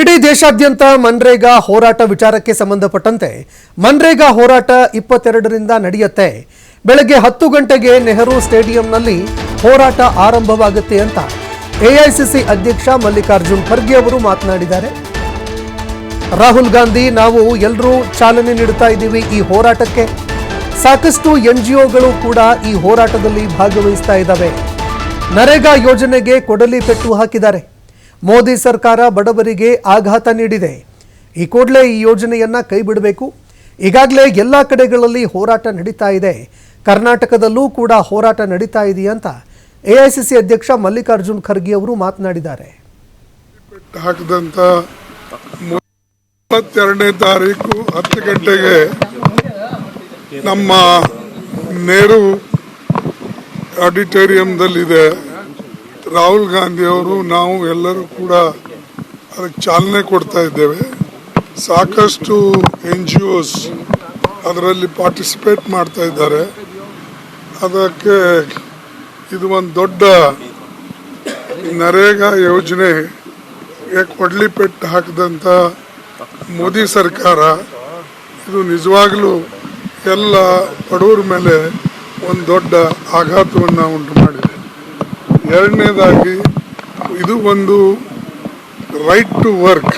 ಇಡೀ ದೇಶಾದ್ಯಂತ ಮನ್ರೇಗಾ ಹೋರಾಟ ವಿಚಾರಕ್ಕೆ ಸಂಬಂಧಪಟ್ಟಂತೆ ಮನ್ರೇಗಾ ಹೋರಾಟ ಇಪ್ಪತ್ತೆರಡರಿಂದ ನಡೆಯುತ್ತೆ. ಬೆಳಗ್ಗೆ ಹತ್ತು ಗಂಟೆಗೆ ನೆಹರು ಸ್ಟೇಡಿಯಂನಲ್ಲಿ ಹೋರಾಟ ಆರಂಭವಾಗುತ್ತೆ ಅಂತ ಎಐಸಿಸಿ ಅಧ್ಯಕ್ಷ ಮಲ್ಲಿಕಾರ್ಜುನ್ ಖರ್ಗೆ ಅವರು ಮಾತನಾಡಿದ್ದಾರೆ. ರಾಹುಲ್ ಗಾಂಧಿ, ನಾವು ಎಲ್ಲರೂ ಚಾಲನೆ ನೀಡುತ್ತಾ ಇದ್ದೀವಿ ಈ ಹೋರಾಟಕ್ಕೆ. ಸಾಕಷ್ಟು ಎನ್ ಕೂಡ ಈ ಹೋರಾಟದಲ್ಲಿ ಭಾಗವಹಿಸ್ತಾ ಇದ್ದಾವೆ. ನರೇಗಾ ಯೋಜನೆಗೆ ಕೊಡಲಿ ಪೆಟ್ಟು ಹಾಕಿದ್ದಾರೆ. ಮೋದಿ ಸರ್ಕಾರ ಬಡವರಿಗೆ ಆಘಾತ ನೀಡಿದೆ. ಈ ಕೂಡಲೇ ಈ ಯೋಜನೆಯನ್ನ ಕೈ ಬಿಡಬೇಕು ಈಗಾಗಲೇ ಎಲ್ಲ ಕಡೆಗಳಲ್ಲಿ ಹೋರಾಟ ನಡೀತಾ ಇದೆ. ಕರ್ನಾಟಕದಲ್ಲೂ ಕೂಡ ಹೋರಾಟ ನಡೀತಾ ಇದೆಯಂತ ಎಐಸಿಸಿ ಅಧ್ಯಕ್ಷ ಮಲ್ಲಿಕಾರ್ಜುನ್ ಖರ್ಗೆ ಅವರು ಮಾತನಾಡಿದ್ದಾರೆ. ಮೂವತ್ತೆರಡನೇ ತಾರೀಕು ಹತ್ತು ಗಂಟೆಗೆ ನಮ್ಮ ನೆಹರು ಆಡಿಟೋರಿಯಂದಲ್ಲಿದೆ. ರಾಹುಲ್ ಗಾಂಧಿ ಅವರು ನಾವು ಎಲ್ಲರೂ ಕೂಡ ಅದಕ್ಕೆ ಚಾಲನೆ ಕೊಡ್ತಾ ಇದ್ದೇವೆ. ಸಾಕಷ್ಟು ಎನ್ ಜಿ ಒಸ್ ಅದರಲ್ಲಿ ಪಾರ್ಟಿಸಿಪೇಟ್ ಮಾಡ್ತಾ ಇದ್ದಾರೆ. ಅದಕ್ಕೆ ಇದು ಒಂದು ದೊಡ್ಡ ನರೇಗಾ ಯೋಜನೆ ಕೊಡ್ಲಿ ಪೆಟ್ಟು ಹಾಕಿದಂಥ ಮೋದಿ ಸರ್ಕಾರ. ಇದು ನಿಜವಾಗ್ಲೂ ಎಲ್ಲ ಬಡವರ ಮೇಲೆ ಒಂದು ದೊಡ್ಡ ಆಘಾತವನ್ನು ಉಂಟು ಮಾಡಿದೆ. ಎರಡನೇದಾಗಿ, ಇದು ಒಂದು ರೈಟ್ ಟು ವರ್ಕ್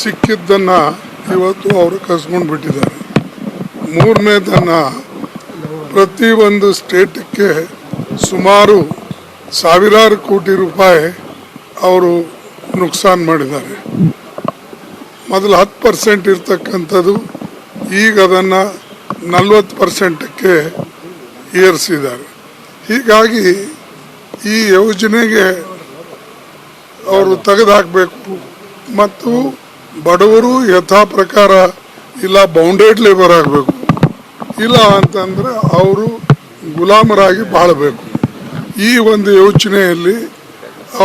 ಸಿಕ್ಕಿದ್ದನ್ನು ಇವತ್ತು ಅವರು ಕಸ್ಕೊಂಡು ಬಿಟ್ಟಿದ್ದಾರೆ ಮೂರನೇದನ್ನು ಪ್ರತಿಯೊಂದು ಸ್ಟೇಟಕ್ಕೆ ಸುಮಾರು ಸಾವಿರಾರು ಕೋಟಿ ರೂಪಾಯಿ ಅವರು ನುಕ್ಸಾನ್ ಮಾಡಿದ್ದಾರೆ. ಮೊದಲು ಹತ್ತು ಪರ್ಸೆಂಟ್ ಇರ್ತಕ್ಕಂಥದ್ದು, ಈಗ ಅದನ್ನು ನಲ್ವತ್ತು ಪರ್ಸೆಂಟಕ್ಕೆ ಏರಿಸಿದ್ದಾರೆ. ಹೀಗಾಗಿ ಈ ಯೋಜನೆಗೆ ಅವರು ತೆಗೆದುಹಾಕಬೇಕು ಮತ್ತು ಬಡವರು ಯಥಾ ಪ್ರಕಾರ ಇಲ್ಲ ಬೌಂಡೆಡ್ ಲೇಬರ್ ಆಗಬೇಕು. ಇಲ್ಲ ಅಂತಂದರೆ ಅವರು ಗುಲಾಮರಾಗಿ ಬಾಳಬೇಕು. ಈ ಒಂದು ಯೋಚನೆಯಲ್ಲಿ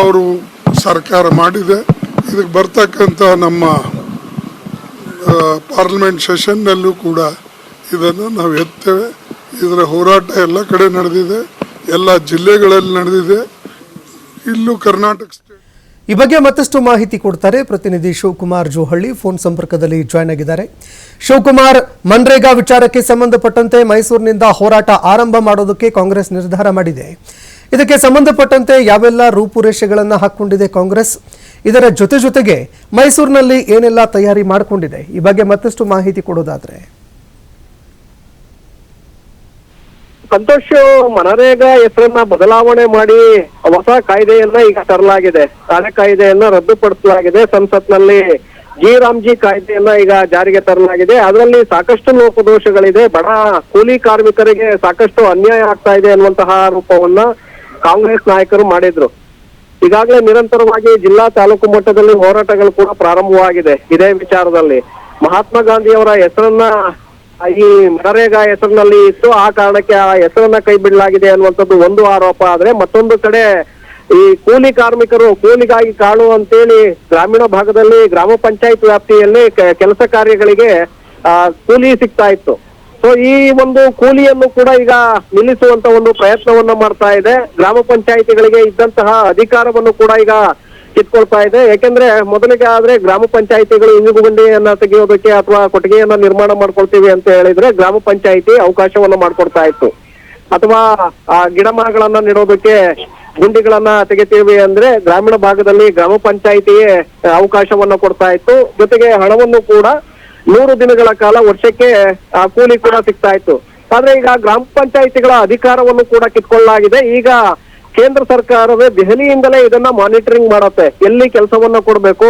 ಅವರು ಸರ್ಕಾರ ಮಾಡಿದೆ. ಇದಕ್ಕೆ ಬರ್ತಕ್ಕಂಥ ನಮ್ಮ ಪಾರ್ಲಿಮೆಂಟ್ ಸೆಷನ್ನಲ್ಲೂ ಕೂಡ ಇದನ್ನು ನಾವು ಎತ್ತೇವೆ. ಇದರ ಹೋರಾಟ ಎಲ್ಲ ಕಡೆ ನಡೆದಿದೆ. ಎಲ್ಲ ಜಿಲ್ಲೆಗಳಲ್ಲಿ ನಡೆದಿದೆ. ಇಲ್ಲೂ ಕರ್ನಾಟಕ ಸ್ಟೇಟ್ ಈ ಬಗ್ಗೆ ಮತ್ತಷ್ಟು ಮಾಹಿತಿ ಕೊಡ್ತಾರೆ ಪ್ರತಿನಿಧಿ ಶಿವಕುಮಾರ್ ಜೋಹಳ್ಳಿ. ಫೋನ್ ಸಂಪರ್ಕದಲ್ಲಿ ಜಾಯ್ನ್ ಆಗಿದ್ದಾರೆ. ಶಿವಕುಮಾರ್, ಮನ್ರೇಗಾ ವಿಚಾರಕ್ಕೆ ಸಂಬಂಧಪಟ್ಟಂತೆ ಮೈಸೂರಿನಿಂದ ಹೋರಾಟ ಆರಂಭ ಮಾಡೋದಕ್ಕೆ ಕಾಂಗ್ರೆಸ್ ನಿರ್ಧಾರ ಮಾಡಿದೆ. ಇದಕ್ಕೆ ಸಂಬಂಧಪಟ್ಟಂತೆ ಯಾವೆಲ್ಲ ರೂಪುರೇಷೆಗಳನ್ನು ಹಾಕೊಂಡಿದೆ ಕಾಂಗ್ರೆಸ್? ಇದರ ಜೊತೆ ಜೊತೆಗೆ ಮೈಸೂರಿನಲ್ಲಿ ಏನೆಲ್ಲ ತಯಾರಿ ಮಾಡಿಕೊಂಡಿದೆ? ಈ ಬಗ್ಗೆ ಮತ್ತಷ್ಟು ಮಾಹಿತಿ ಕೊಡೋದಾದ್ರೆ. ಸಂತೋಷ್, ಮನರೇಗಾ, ಹೆಸರನ್ನ ಬದಲಾವಣೆ ಮಾಡಿ ಹೊಸ ಕಾಯ್ದೆಯನ್ನ ಈಗ ತರಲಾಗಿದೆ. ಹಳೆ ಕಾಯ್ದೆಯನ್ನ ರದ್ದುಪಡಿಸಲಾಗಿದೆ. ಸಂಸತ್ನಲ್ಲಿ ಜಿ. ರಾಮ್ಜಿ ಕಾಯ್ದೆಯನ್ನ ಈಗ ಜಾರಿಗೆ ತರಲಾಗಿದೆ. ಅದರಲ್ಲಿ ಸಾಕಷ್ಟು ಲೋಪದೋಷಗಳಿದೆ. ಬಡ ಕೂಲಿ ಕಾರ್ಮಿಕರಿಗೆ ಸಾಕಷ್ಟು ಅನ್ಯಾಯ ಆಗ್ತಾ ಇದೆ ಅನ್ನುವಂತಹ ಆರೋಪವನ್ನ ಕಾಂಗ್ರೆಸ್ ನಾಯಕರು ಮಾಡಿದ್ರು. ಈಗಾಗಲೇ ನಿರಂತರವಾಗಿ ಜಿಲ್ಲಾ ತಾಲೂಕು ಮಟ್ಟದಲ್ಲಿ ಹೋರಾಟಗಳು ಕೂಡ ಪ್ರಾರಂಭವಾಗಿದೆ. ಇದೇ ವಿಚಾರದಲ್ಲಿ ಮಹಾತ್ಮ ಗಾಂಧಿಯವರ ಹೆಸರನ್ನ ಈ ನರೇಗಾ ಹೆಸರಿನಲ್ಲಿ ಇತ್ತು ಆ ಕಾರಣಕ್ಕೆ ಆ ಹೆಸರನ್ನ ಕೈ ಬಿಡಲಾಗಿದೆ ಅನ್ನುವಂಥದ್ದು ಒಂದು ಆರೋಪ. ಆದ್ರೆ ಮತ್ತೊಂದು ಕಡೆ ಈ ಕೂಲಿ ಕಾರ್ಮಿಕರು ಕೂಲಿಗಾಗಿ ಕಾಣು ಅಂತೇಳಿ ಗ್ರಾಮೀಣ ಭಾಗದಲ್ಲಿ, ಗ್ರಾಮ ಪಂಚಾಯತ್ ವ್ಯಾಪ್ತಿಯಲ್ಲಿ ಕೆಲಸ ಕಾರ್ಯಗಳಿಗೆ ಕೂಲಿ ಸಿಗ್ತಾ ಇತ್ತು. ಸೊ ಈ ಒಂದು ಕೂಲಿಯನ್ನು ಕೂಡ ಈಗ ನಿಲ್ಲಿಸುವಂತ ಒಂದು ಪ್ರಯತ್ನವನ್ನ ಮಾಡ್ತಾ ಇದೆ. ಗ್ರಾಮ ಪಂಚಾಯಿತಿಗಳಿಗೆ ಇದ್ದಂತಹ ಅಧಿಕಾರವನ್ನು ಕೂಡ ಈಗ ಕಿತ್ಕೊಳ್ತಾ ಇದೆ. ಯಾಕೆಂದ್ರೆ ಮೊದಲಿಗೆ ಆದ್ರೆ ಗ್ರಾಮ ಪಂಚಾಯಿತಿಗಳು ಇಂಗುಗುಂಡಿಯನ್ನ ತೆಗೆಯೋದಕ್ಕೆ ಅಥವಾ ಕೊಟ್ಟಿಗೆಯನ್ನ ನಿರ್ಮಾಣ ಮಾಡ್ಕೊಳ್ತೀವಿ ಅಂತ ಹೇಳಿದ್ರೆ ಗ್ರಾಮ ಪಂಚಾಯಿತಿ ಅವಕಾಶವನ್ನ ಮಾಡ್ಕೊಡ್ತಾ ಇತ್ತು. ಅಥವಾ, ಆ, ಗಿಡ ಮರಗಳನ್ನ ನೆಡೋದಕ್ಕೆ ಗುಂಡಿಗಳನ್ನ ತೆಗಿತೀವಿ ಅಂದ್ರೆ ಗ್ರಾಮೀಣ ಭಾಗದಲ್ಲಿ ಗ್ರಾಮ ಪಂಚಾಯಿತಿಯೇ ಅವಕಾಶವನ್ನ ಕೊಡ್ತಾ ಇತ್ತು. ಜೊತೆಗೆ ಹಣವನ್ನು ಕೂಡ ನೂರು ದಿನಗಳ ಕಾಲ ವರ್ಷಕ್ಕೆ ಕೂಲಿ ಕೂಡ ಸಿಗ್ತಾ ಇತ್ತು. ಆದ್ರೆ ಈಗ ಗ್ರಾಮ ಪಂಚಾಯಿತಿಗಳ ಅಧಿಕಾರವನ್ನು ಕೂಡ ಕಿತ್ಕೊಳ್ಳಲಾಗಿದೆ. ಈಗ ಕೇಂದ್ರ ಸರ್ಕಾರವೇ ದೆಹಲಿಯಿಂದಲೇ ಇದನ್ನ ಮಾನಿಟರಿಂಗ್ ಮಾಡುತ್ತೆ. ಎಲ್ಲಿ ಕೆಲಸವನ್ನ ಕೊಡಬೇಕು,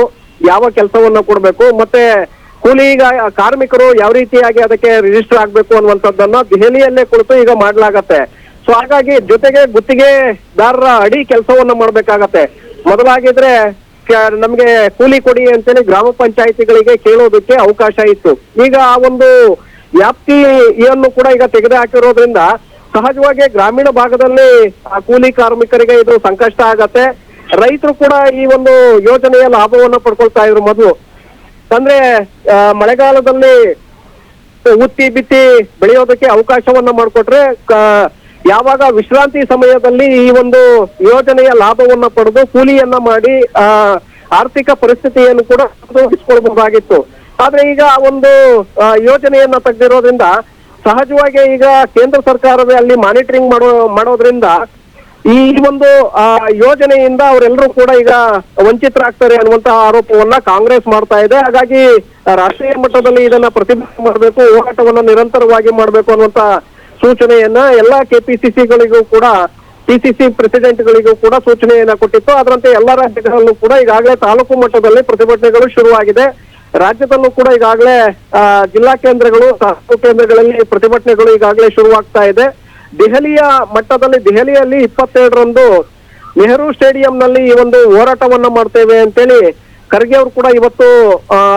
ಯಾವ ಕೆಲಸವನ್ನ ಕೊಡಬೇಕು, ಮತ್ತೆ ಕೂಲಿ ಈಗ ಕಾರ್ಮಿಕರು ಯಾವ ರೀತಿಯಾಗಿ ಅದಕ್ಕೆ ರಿಜಿಸ್ಟರ್ ಆಗ್ಬೇಕು ಅನ್ನುವಂಥದ್ದನ್ನ ದೆಹಲಿಯಲ್ಲೇ ಕುಳಿತು ಈಗ ಮಾಡಲಾಗತ್ತೆ. ಸೊ ಹಾಗಾಗಿ ಜೊತೆಗೆ ಗುತ್ತಿಗೆದಾರರ ಅಡಿ ಕೆಲಸವನ್ನ ಮಾಡ್ಬೇಕಾಗತ್ತೆ. ಮೊದಲಾಗಿದ್ರೆ ನಮ್ಗೆ ಕೂಲಿ ಕೊಡಿ ಅಂತೇಳಿ ಗ್ರಾಮ ಪಂಚಾಯಿತಿಗಳಿಗೆ ಕೇಳೋದಕ್ಕೆ ಅವಕಾಶ ಇತ್ತು. ಈಗ ಆ ಒಂದು ವ್ಯಾಪ್ತಿಯನ್ನು ಕೂಡ ಈಗ ತೆಗೆದು ಹಾಕಿರೋದ್ರಿಂದ ಸಹಜವಾಗಿ ಗ್ರಾಮೀಣ ಭಾಗದಲ್ಲಿ ಕೂಲಿ ಕಾರ್ಮಿಕರಿಗೆ ಇದು ಸಂಕಷ್ಟ ಆಗತ್ತೆ. ರೈತರು ಕೂಡ ಈ ಒಂದು ಯೋಜನೆಯ ಲಾಭವನ್ನ ಪಡ್ಕೊಳ್ತಾ ಇದ್ರು ಮೊದಲು. ಅಂದ್ರೆ ಮಳೆಗಾಲದಲ್ಲಿ ಉತ್ತಿ ಬಿತ್ತಿ ಬೆಳೆಯೋದಕ್ಕೆ ಅವಕಾಶವನ್ನ ಮಾಡಿಕೊಟ್ರೆ ಯಾವಾಗ ವಿಶ್ರಾಂತಿ ಸಮಯದಲ್ಲಿ ಈ ಒಂದು ಯೋಜನೆಯ ಲಾಭವನ್ನ ಪಡೆದು ಕೂಲಿಯನ್ನ ಮಾಡಿ, ಆ, ಆರ್ಥಿಕ ಪರಿಸ್ಥಿತಿಯನ್ನು ಕೂಡ ಸುಧಾರಿಸಿಕೊಳ್ಬಹುದಾಗಿತ್ತು ಆದ್ರೆ ಈಗ ಒಂದು ಯೋಜನೆಯನ್ನ ತೆಗೆದಿರೋದ್ರಿಂದ ಸಹಜವಾಗಿ ಈಗ ಕೇಂದ್ರ ಸರ್ಕಾರವೇ ಅಲ್ಲಿ ಮಾನಿಟರಿಂಗ್ ಮಾಡೋ, ಮಾಡೋದ್ರಿಂದ ಈ ಒಂದು ಯೋಜನೆಯಿಂದ ಅವರೆಲ್ಲರೂ ಕೂಡ ಈಗ ವಂಚಿತರಾಗ್ತಾರೆ ಅನ್ನುವಂತಹ ಆರೋಪವನ್ನ ಕಾಂಗ್ರೆಸ್ ಮಾಡ್ತಾ ಇದೆ. ಹಾಗಾಗಿ ರಾಷ್ಟ್ರೀಯ ಮಟ್ಟದಲ್ಲಿ ಇದನ್ನ ಪ್ರತಿಭಟನೆ ಮಾಡಬೇಕು, ಹೋರಾಟವನ್ನ ನಿರಂತರವಾಗಿ ಮಾಡಬೇಕು ಅನ್ನುವಂತ ಸೂಚನೆಯನ್ನ ಎಲ್ಲಾ ಕೆಪಿಸಿಸಿಗಳಿಗೂ ಕೂಡ, ಪಿಸಿಸಿ ಪ್ರೆಸಿಡೆಂಟ್ಗಳಿಗೂ ಕೂಡ ಸೂಚನೆಯನ್ನ ಕೊಟ್ಟಿತ್ತು. ಅದರಂತೆ ಎಲ್ಲಾ ರಾಜ್ಯಗಳಲ್ಲೂ ಕೂಡ ಈಗಾಗಲೇ ತಾಲೂಕು ಮಟ್ಟದಲ್ಲಿ ಪ್ರತಿಭಟನೆಗಳು ಶುರುವಾಗಿದೆ. ರಾಜ್ಯದಲ್ಲೂ ಕೂಡ ಈಗಾಗಲೇ ಜಿಲ್ಲಾ ಕೇಂದ್ರಗಳು, ತಾಲೂಕು ಕೇಂದ್ರಗಳಲ್ಲಿ ಪ್ರತಿಭಟನೆಗಳು ಈಗಾಗಲೇ ಶುರುವಾಗ್ತಾ ಇದೆ. ದೆಹಲಿಯ ಮಟ್ಟದಲ್ಲಿ, ದೆಹಲಿಯಲ್ಲಿ ಇಪ್ಪತ್ತೆರಡರಂದು ನೆಹರು ಸ್ಟೇಡಿಯಂನಲ್ಲಿ ಈ ಒಂದು ಹೋರಾಟವನ್ನ ಮಾಡ್ತೇವೆ ಅಂತೇಳಿ ಖರ್ಗೆ ಅವರು ಕೂಡ ಇವತ್ತು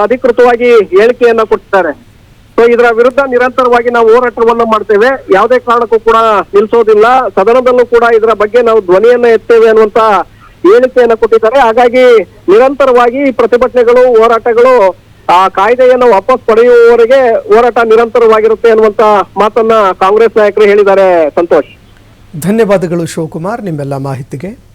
ಅಧಿಕೃತವಾಗಿ ಹೇಳಿಕೆಯನ್ನ ಕೊಟ್ಟಿದ್ದಾರೆ. ಸೊ ಇದರ ವಿರುದ್ಧ ನಿರಂತರವಾಗಿ ನಾವು ಹೋರಾಟವನ್ನ ಮಾಡ್ತೇವೆ. ಯಾವುದೇ ಕಾರಣಕ್ಕೂ ಕೂಡ ನಿಲ್ಸೋದಿಲ್ಲ. ಸದನದಲ್ಲೂ ಕೂಡ ಇದರ ಬಗ್ಗೆ ನಾವು ಧ್ವನಿಯನ್ನ ಎತ್ತೇವೆ ಅನ್ನುವಂತ ಹೇಳಿಕೆಯನ್ನ ಕೊಟ್ಟಿದ್ದಾರೆ. ಹಾಗಾಗಿ ನಿರಂತರವಾಗಿ ಪ್ರತಿಭಟನೆಗಳು, ಹೋರಾಟಗಳು ಆ ಕಾಯ್ದೆಯನ್ನು ವಾಪಸ್ ಪಡೆಯುವವರೆಗೆ ಹೋರಾಟ ನಿರಂತರವಾಗಿರುತ್ತೆ ಅನ್ನುವಂತ ಮಾತನ್ನ ಕಾಂಗ್ರೆಸ್ ನಾಯಕರು ಹೇಳಿದ್ದಾರೆ ಸಂತೋಷ್. ಧನ್ಯವಾದಗಳು ಶಿವಕುಮಾರ್, ನಿಮ್ಮೆಲ್ಲ ಮಾಹಿತಿಗೆ.